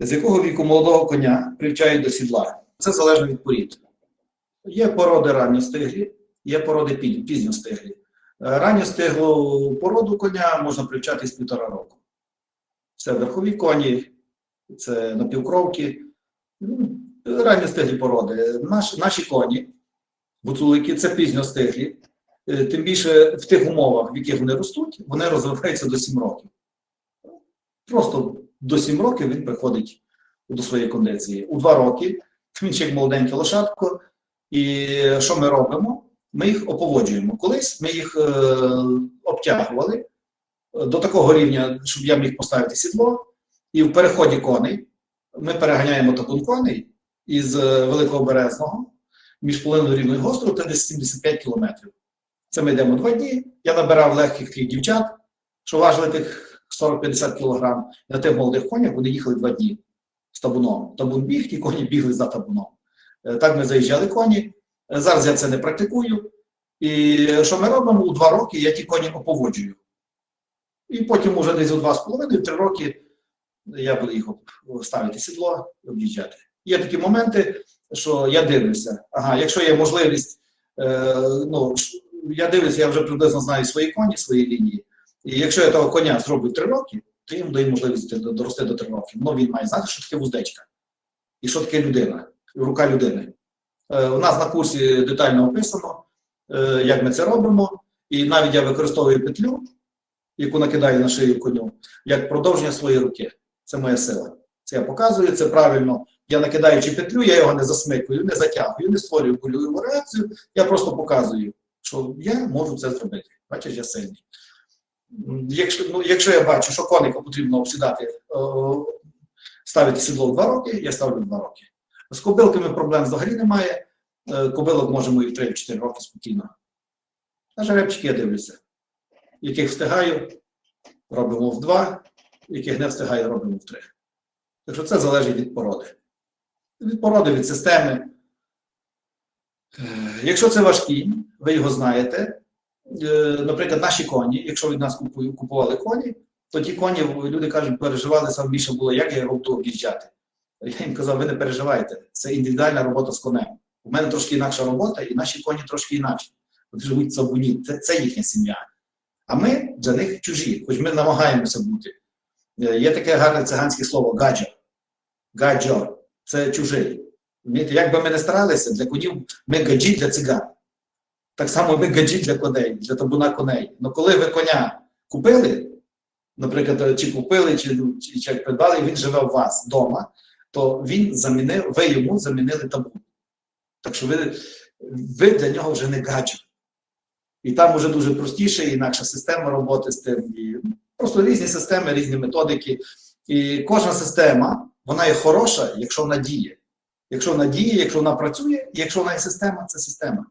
З якого віку молодого коня привчають до сідла? Це залежно від порід. Є породи ранньостиглі, є породи пі- пізньостиглі. Е, Ранньостиглу породу коня можна привчати з півтора року. Це верхові коні, це напівкровки. Ну, Ранньостиглі породи. Наш, наші коні, гуцулики, це пізньостиглі. Е, Тим більше в тих умовах, в яких вони ростуть, вони розвиваються до 7 років. Просто до 7 років він приходить до своєї кондиції. У 2 роки він ще як молоденьке лошадко. І що ми робимо? Ми їх оповоджуємо. Колись ми їх е, обтягували е, до такого рівня, щоб я міг поставити сідло, і в переході коней ми переганяємо табун коней із е, Великого Березного між половиною рівною і гострою, це десь 75 кілометрів. Це ми йдемо два дні. Я набирав легких таких дівчат, що важили тих 40-50 кілограм. І на тих молодих конях вони їхали два дні з табуном. Табун біг, ті коні бігли за табуном. Е, Так ми заїжджали коні. Е, Зараз я це не практикую. І що ми робимо? У два роки я ті коні оповоджую. І потім, уже десь у два з половиною, три роки я буду їх ставити сідло, об'їжджати. Є такі моменти, що я дивлюся. Ага, якщо є можливість, е, ну, я дивлюся, я вже приблизно знаю свої коні, свої лінії. І якщо я того коня зроблю три роки, то йому даю можливість дорости до три років. Ну, він має знати, що таке вуздечка. І що таке людина, рука людини. Е, У нас на курсі детально описано, е, як ми це робимо. І навіть я використовую петлю, яку накидаю на шию коню, як продовження своєї руки. Це моя сила. Це я показую, це правильно. Я накидаючи петлю, я його не засмикую, не затягую, не створюю кульову реакцію. Я просто показую, що я можу це зробити. Бачиш, я сильний. Якщо, ну, якщо я бачу, що коника потрібно обсідати, е, ставити сідло в два роки, я ставлю два роки. З кобилками проблем взагалі немає. Е, Кобилок можемо і в 3-4 роки спокійно. На жеребчики я дивлюся. Яких встигаю, робимо в два, яких не встигаю, робимо в три. Так що це залежить від породи. Від породи, від системи. Е, Якщо це кінь, ви його знаєте. Е, Наприклад, наші коні, якщо від нас купували коні, то ті коні, люди кажуть, переживали саме більше було, як я його об'їжджати. Я їм казав, ви не переживайте, це індивідуальна робота з конем. У мене трошки інакша робота, і наші коні трошки інакші. Вони живуть в Сабуні, це, це їхня сім'я. А ми для них чужі, хоч ми намагаємося бути. Е, Є таке гарне циганське слово гаджо. Гаджо це чужий. Як би ми не старалися, для конів ми гаджі для циган. Так само ми гаджі для коней, для табуна коней. Ну коли ви коня купили, наприклад, чи купили, чи, чи, чи придбали, він живе у вас вдома, то він замінив, ви йому замінили табун. Так що ви, ви для нього вже не гаджет. І там вже дуже простіше, інакша система роботи з тим. І просто різні системи, різні методики. І кожна система, вона є хороша, якщо вона діє. Якщо вона діє, якщо вона працює, і якщо вона є система, це система.